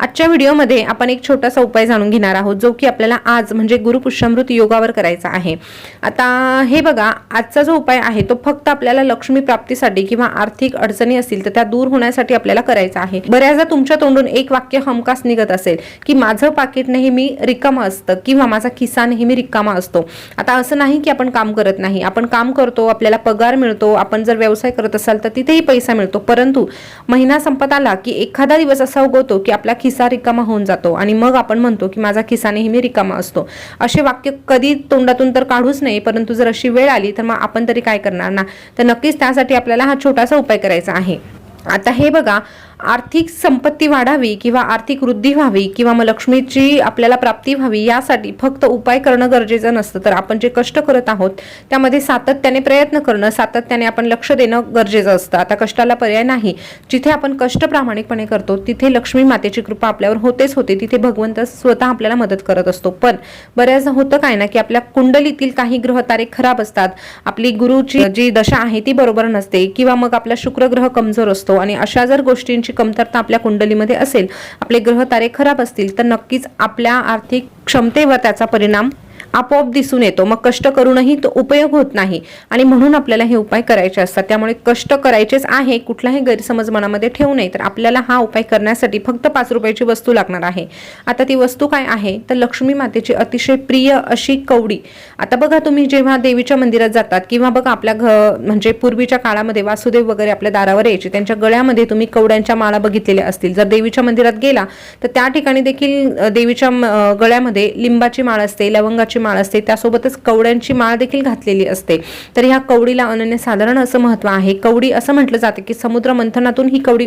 आजच्या व्हिडिओमध्ये आपण एक छोटासा उपाय जाणून घेणार आहोत जो की आपल्याला आज म्हणजे गुरुपुष्यामृत योगावर करायचा आहे. आता हे बघा आजचा जो उपाय आहे तो फक्त आपल्याला लक्ष्मी प्राप्तीसाठी किंवा आर्थिक अडचणी असतील तर त्या दूर होण्यासाठी आपल्याला करायचा आहे. बऱ्याचदा तुमच्या तोंडून एक वाक्य हमखास निघत असेल की माझं पाकिट नेहमी रिकामं असतं किंवा माझा खिसा नेहमी रिकामा असतो. आता असं नाही की आपण काम करत नाही. आपण काम करतो आपल्याला पगार मिळतो आपण जर व्यवसाय करत असाल तर तिथेही पैसा मिळतो. परंतु महिना संपत आला की एखादा दिवस असा उगवतो की आपला खिसा रिकामा होऊन जातो. आणि मग आपण म्हणतो की माझा खिसा नेहमी रिकामा असतो. असे वाक्य कधी तोंडातून तर काढूच नाही परंतु जर अशी वेळ आली तर मग आपण तरी काय करणार ना? तर नक्कीच त्यासाठी आपल्याला हा छोटासा उपाय करायचा आहे. आता हे बघा आर्थिक संपत्ती वाढावी किंवा आर्थिक वृद्धी व्हावी किंवा मग लक्ष्मीची आपल्याला प्राप्ती व्हावी यासाठी फक्त उपाय करणं गरजेचं नसतं. तर आपण जे कष्ट करत आहोत त्यामध्ये सातत्याने प्रयत्न करणं सातत्याने आपण लक्ष देणं गरजेचं असतं. आता कष्टाला पर्याय नाही. जिथे आपण कष्ट प्रामाणिकपणे करतो तिथे लक्ष्मी मातेची कृपा आपल्यावर होतेच होते. तिथे भगवंत स्वतः आपल्याला मदत करत असतो. पण बऱ्याचदा होतं काय ना की आपल्या कुंडलीतील काही ग्रह तारे खराब असतात. आपली गुरुची जी दशा आहे ती बरोबर नसते. किंवा मग आपला शुक्र ग्रह कमजोर असतो. आणि अशा जर गोष्टींची कमतरता आपल्या कुंडलीमध्ये असेल आपले ग्रह तारे खराब असतील तर नक्कीच आपल्या आर्थिक क्षमतेवर त्याचा परिणाम आपोआप दिसून येतो. मग कष्ट करूनही तो उपयोग होत नाही. आणि म्हणून आपल्याला हे उपाय करायचे असतात. त्यामुळे कष्ट करायचेच आहे कुठलाही गैरसमज मनामध्ये ठेवू नये. तर आपल्याला हा उपाय करण्यासाठी फक्त पाच रुपयाची वस्तू लागणार आहे. आता ती वस्तू काय आहे? तर लक्ष्मी मातेची अतिशय प्रिय अशी कवडी. आता बघा तुम्ही जेव्हा देवीच्या मंदिरात जातात किंवा बघा आपल्या घ म्हणजे पूर्वीच्या काळामध्ये वासुदेव वगैरे आपल्या दारावर यायचे. त्यांच्या गळ्यामध्ये तुम्ही कवड्यांच्या माळा बघितलेल्या असतील. जर देवीच्या मंदिरात गेला तर त्या ठिकाणी देखील देवीच्या गळ्यामध्ये लिंबाची माळ असते लवंगाची माळ असते. त्यासोबतच कवड्यांची माळ देखील घातलेली असते. तर ह्या कवडीला अनन्यसाधारण असं महत्त्व आहे. कवडी असं म्हटलं जातं की समुद्र मंथनातून ही कवडी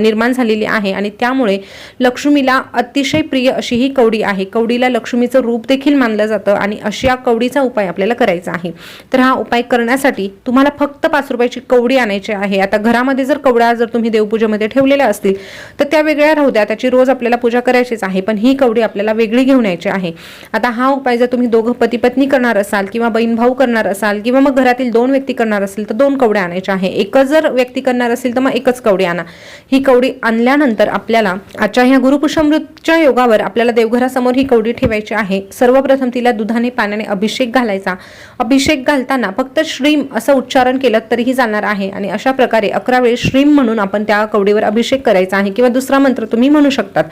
निर्माण झालेली आहे आणि त्यामुळे लक्ष्मीला अतिशय प्रिय अशी ही कवडी आहे. कवडीला लक्ष्मीचं रूप देखील मानलं जातं आणि अशी या कवडीचा उपाय आपल्याला करायचा आहे. तर हा उपाय करण्यासाठी तुम्हाला फक्त पाच रुपयाची कवडी आणायची आहे. आता घरामध्ये जर कवड्या जर तुम्ही देवपूजेमध्ये ठेवलेल्या असतील तर त्या वेगळ्या राहू द्या. त्याची रोज आपल्याला पूजा करायचीच आहे. पण ही कवडी आपल्याला वेगळी घेऊन यायची आहे. आता हा उपाय जर तुम्ही दोघं पती पत्नी करणार असाल किंवा बहीण भाऊ करणार असाल किंवा मग घरातील दोन व्यक्ती करणार असेल तर दोन कवड्या आणायच्या आहे. एकच जर व्यक्ती करणार असेल तर मग एकच कवडी आणा. ही कवडी आणल्यानंतर आपल्याला आजच्या ह्या गुरुपुषमृतच्या योगावर आपल्याला देवघरासमोर ही कवडी ठेवायची आहे. सर्वप्रथम तिला दुधाने पाण्याने अभिषेक घालायचा. अभिषेक घालताना फक्त श्रीम असं उच्चारण केलं तरीही जाणार आहे. आणि अशा प्रकारे अकरा वेळेस श्रीम म्हणून आपण त्या कवडीवर अभिषेक करायचा आहे किंवा दुसरा मंत्र तुम्ही म्हणू शकतात.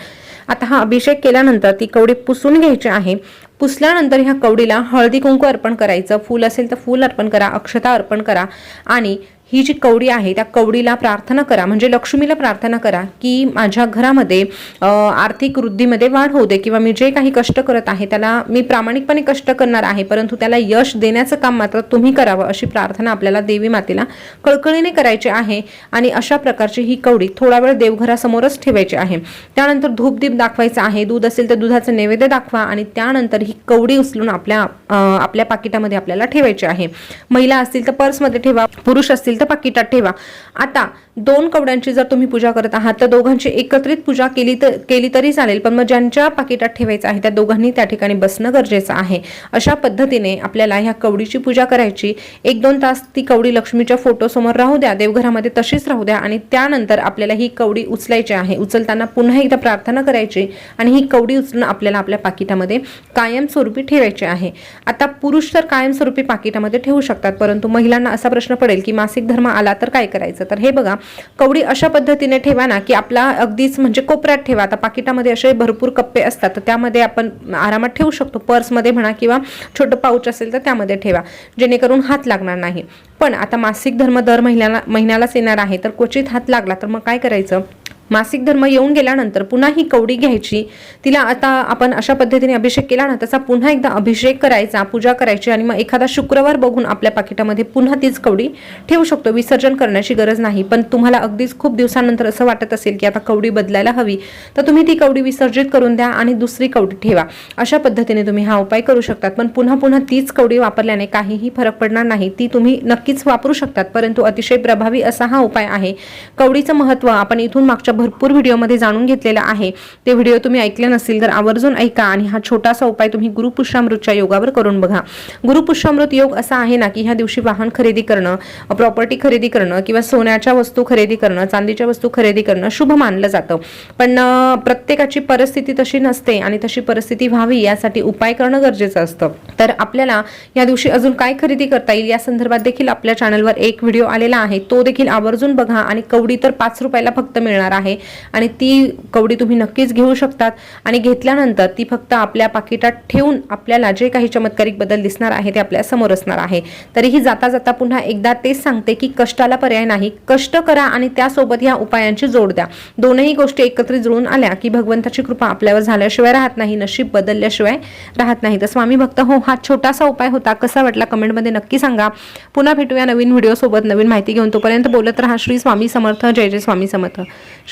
आता हा अभिषेक केल्यानंतर ती कवडी पुसून घ्यायची आहे. पुसल्यानंतर ह्या कवडीला हळदी कुंकू अर्पण करायचं. फूल असेल तर फूल अर्पण करा अक्षता अर्पण करा आणि ही जी कवडी आहे त्या कवडीला प्रार्थना करा. म्हणजे लक्ष्मीला प्रार्थना करा की माझ्या घरामध्ये आर्थिक वृद्धीमध्ये वाढ होऊ दे किंवा मी जे काही कष्ट करत आहे त्याला मी प्रामाणिकपणे कष्ट करणार आहे परंतु त्याला यश देण्याचं काम मात्र तुम्ही करावं अशी प्रार्थना आपल्याला देवी मातेला कळकळीने करायची आहे. आणि अशा प्रकारची ही कवडी थोडा वेळ देवघरासमोरच ठेवायची आहे. त्यानंतर धूपदीप दाखवायचा आहे. दूध असेल तर दुधाचं नैवेद्य दाखवा आणि त्यानंतर ही कवडी उचलून आपल्या आपल्या पाकिटामध्ये आपल्याला ठेवायची आहे. महिला असतील तर पर्समध्ये ठेवा पुरुष असतील तर पाकिटात ठेवा. आता दोन कवड्यांची जर तुम्ही पूजा करत आहात तर दोघांची एकत्रित पूजा केली तर केली तरी चालेल पण मग ज्यांच्या पाकिटात ठेवायचं आहे त्या दोघांनी त्या ठिकाणी बसणं गरजेचं आहे. अशा पद्धतीने आपल्याला ह्या कवडीची पूजा करायची. एक दोन तास ती कवडी लक्ष्मीच्या फोटोसमोर राहू द्या देवघरामध्ये तशीच राहू द्या आणि त्यानंतर आपल्याला ही कवडी उचलायची आहे. उचलताना पुन्हा एकदा प्रार्थना करायची आणि ही कवडी उचलून आपल्याला आपल्या पाकिटामध्ये कायमस्वरूपी ठेवायची आहे. आता पुरुष तर कायमस्वरूपी पाकिटामध्ये ठेवू शकतात परंतु महिलांना असा प्रश्न पडेल की मासिक धर्म आला तर काय करायचं? तर हे बघा कवडी अशा पद्धतीने ठेवा ना की आपला अगदीच म्हणजे कोपऱ्यात ठेवा. आता पाकिटामध्ये असे भरपूर कप्पे असतात तर त्यामध्ये आपण आरामात ठेवू शकतो. पर्समध्ये म्हणा किंवा छोटं पाऊच असेल तर त्यामध्ये ठेवा जेणेकरून हात लागणार नाही. पण आता मासिक धर्म दर महिन्याला महिन्यालाच येणार आहे तर क्वचित हात लागला तर मग काय करायचं? मासिक धर्म येऊन गेल्यानंतर पुन्हा ही कवडी घ्यायची. तिला आता आपण अशा पद्धतीने अभिषेक केला ना त्याचा पुन्हा एकदा अभिषेक करायचा पूजा करायची आणि मग एखादा शुक्रवार बघून आपल्या पाकिटामध्ये पुन्हा तीच कवडी ठेवू शकतो विसर्जन करण्याची गरज नाही. पण तुम्हाला अगदीच खूप दिवसानंतर असं वाटत असेल की आता कवडी बदलायला हवी तर तुम्ही ती कवडी विसर्जित करून द्या आणि दुसरी कवडी ठेवा. अशा पद्धतीने तुम्ही हा उपाय करू शकतात. पण पुन्हा पुन्हा तीच कवडी वापरल्याने काहीही फरक पडणार नाही. ती तुम्ही नक्कीच वापरू शकतात परंतु अतिशय प्रभावी असा हा उपाय आहे. कवडीचं महत्त्व आपण इथून मागच्या भरपूर व्हिडिओमध्ये जाणून घेतलेलं आहे. ते व्हिडिओ तुम्ही ऐकले नसतील तर आवर्जून ऐका आणि हा छोटासा उपाय तुम्ही गुरुपुष्यामृतच्या योगावर करून बघा. गुरुपुष्यामृत योग असा आहे ना की ह्या दिवशी वाहन खरेदी करणं प्रॉपर्टी खरेदी करणं किंवा सोन्याच्या वस्तू खरेदी करणं चांदीच्या वस्तू खरेदी करणं शुभ मानलं जातं. पण प्रत्येकाची परिस्थिती तशी नसते आणि तशी परिस्थिती व्हावी यासाठी उपाय करणं गरजेचं असतं. तर आपल्याला या दिवशी अजून काय खरेदी करता येईल या संदर्भात देखील आपल्या चॅनलवर एक व्हिडिओ आलेला आहे. तो देखील आवर्जून बघा आणि कवडी तर पाच रुपयाला फक्त मिळणार आहे. आहे आणि ती कवडी तुम्ही नक्कीच घेऊ शकतात. आणि घेतल्यानंतर ती फक्त आपल्या पाकिटात ठेवून आपल्याला जे काही चमत्कारिक बदल दिसणार आहे ते आपल्यासमोर असणार आहे. तरीही जाता जाता पुन्हा एकदा तेच सांगते की कष्टाला पर्याय नाही. कष्ट करा आणि त्यासोबत या उपायांची जोड द्या. दोनही गोष्टी एकत्रित जुळून आल्या की भगवंताची कृपा आपल्यावर झाल्याशिवाय राहत नाही नशीब बदलल्याशिवाय राहत नाही. तर स्वामी भक्त हो हा छोटासा उपाय होता. कसा वाटला कमेंटमध्ये नक्की सांगा. पुन्हा भेटूया नवीन व्हिडिओ सोबत नवीन माहिती घेऊन. तोपर्यंत बोलत राहा. श्री स्वामी समर्थ. जय जय स्वामी समर्थ.